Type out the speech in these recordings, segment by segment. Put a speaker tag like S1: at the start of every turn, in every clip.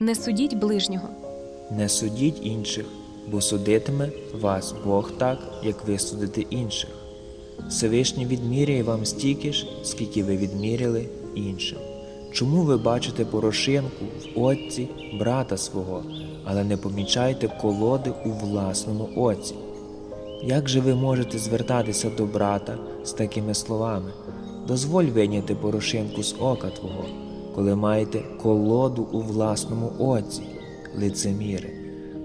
S1: Не судіть ближнього.
S2: Не судіть інших, бо судитиме вас Бог так, як ви судите інших. Всевишній відміряє вам стільки ж, скільки ви відміряли іншим. Чому ви бачите порошинку в оці брата свого, але не помічаєте колоди у власному оці? Як же ви можете звертатися до брата з такими словами? Дозволь вийняти порошинку з ока твого, коли маєте колоду у власному оці, лицеміри.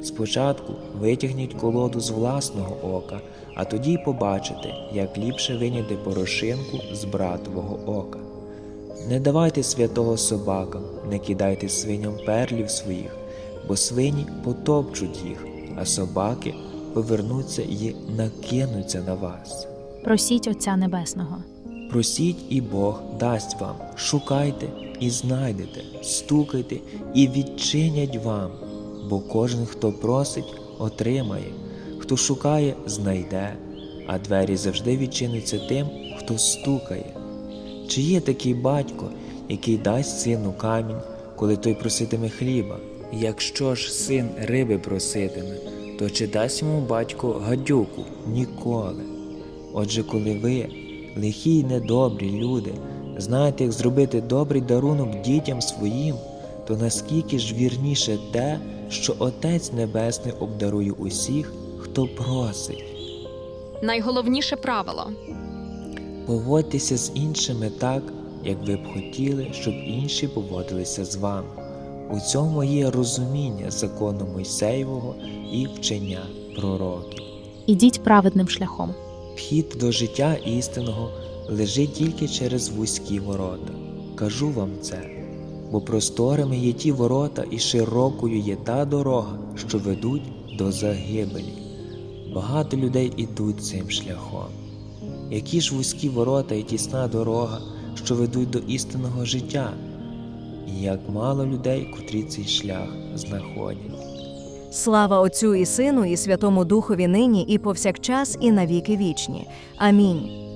S2: Спочатку витягніть колоду з власного ока, а тоді й побачите, як ліпше виняти порошинку з братового ока. Не давайте святого собакам, не кидайте свиням перлів своїх, бо свині потопчуть їх, а собаки повернуться і накинуться на вас.
S3: Просіть Отця Небесного.
S2: Просіть, і Бог дасть вам, шукайте і знайдете, стукайте і відчинять вам, бо кожен, хто просить, отримає, хто шукає, знайде, а двері завжди відчиняться тим, хто стукає. Чи є такий батько, який дасть сину камінь, коли той проситиме хліба? Якщо ж син риби проситиме, то чи дасть йому батько гадюку? Ніколи. Отже, коли ви, лихі й недобрі люди, знаєте, як зробити добрий дарунок дітям своїм, то наскільки ж вірніше те, що Отець Небесний обдарує усіх, хто просить.
S1: Найголовніше правило.
S2: Поводьтеся з іншими так, як ви б хотіли, щоб інші поводилися з вами. У цьому є розуміння закону Мойсеєвого і вчення пророків.
S3: Ідіть праведним шляхом.
S2: Вхід до життя істинного лежить тільки через вузькі ворота. Кажу вам це, бо просторими є ті ворота, і широкою є та дорога, що ведуть до загибелі. Багато людей ідуть цим шляхом. Які ж вузькі ворота і тісна дорога, що ведуть до істинного життя, і як мало людей, котрі цей шлях знаходять.
S4: Слава Отцю і Сину, і Святому Духові нині, і повсякчас, і навіки вічні. Амінь.